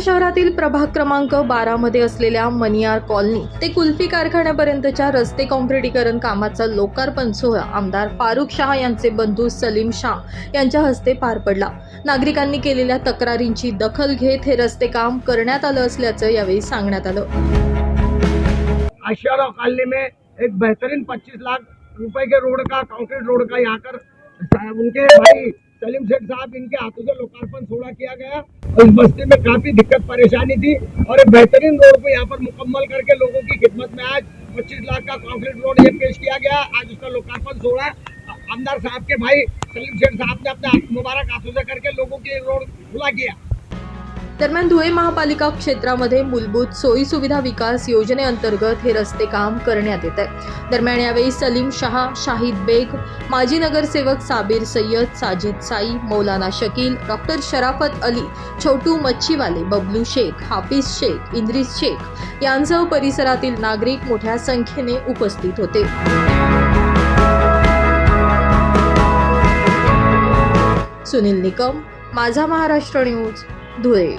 शहरातील प्रभाग क्रमांक बारा मध्ये असलेल्या मनियार कॉलनी ते कुल्फी कारखान्यापर्यंतच्या रस्ते काँक्रिटीकरण कामाचा लोकार्पण सोहळा आमदार फारुख शाह यांचे बंधू सलीम शाह यांच्या हस्ते पार पडला. नागरिकांनी केलेल्या तक्रारींची दखल घेत हे रस्ते काम करण्यात आलं असल्याचं यावेळी सांगण्यात आलं. आशियारा कॉलनी में एक बेहतरीन 25 लाख रुपए के रोड का कंक्रीट रोड का यहाँ कर उनके भाई सलीम शेख साहब, इनके हाथों से लोकार्पण थोड़ा किया गया। और इस बस्ती में काफ़ी दिक्कत, परेशानी थी और एक बेहतरीन रोड को यहाँ पर मुकम्मल करके लोगों की खिदमत में आज 25 लाख का कॉन्क्रीट रोड ये पेश किया गया। आज उसका लोकार्पण सोड़ा आमदार साहब के भाई सलीम शेख साहब ने अपने मुबारक हाथों से करके लोगों की रोड खुला किया। दरम्यान धुळे महापालिका क्षेत्रामध्ये मूलभूत सोयी सुविधा विकास योजनेअंतर्गत हे रस्ते काम करण्यात येत आहे दरम्यान यावेळी सलीम शहा शाहिद बेग माजी नगरसेवक साबीर सय्यद साजिद साई मौलाना शकील डॉक्टर शराफत अली छोटू मच्छीवाले बबलू शेख हाफिज शेख इंद्रिस शेख यांसह परिसरातील नागरिक मोठ्या संख्येने उपस्थित होते. सुनील निकम माझा महाराष्ट्र न्यूज धुळे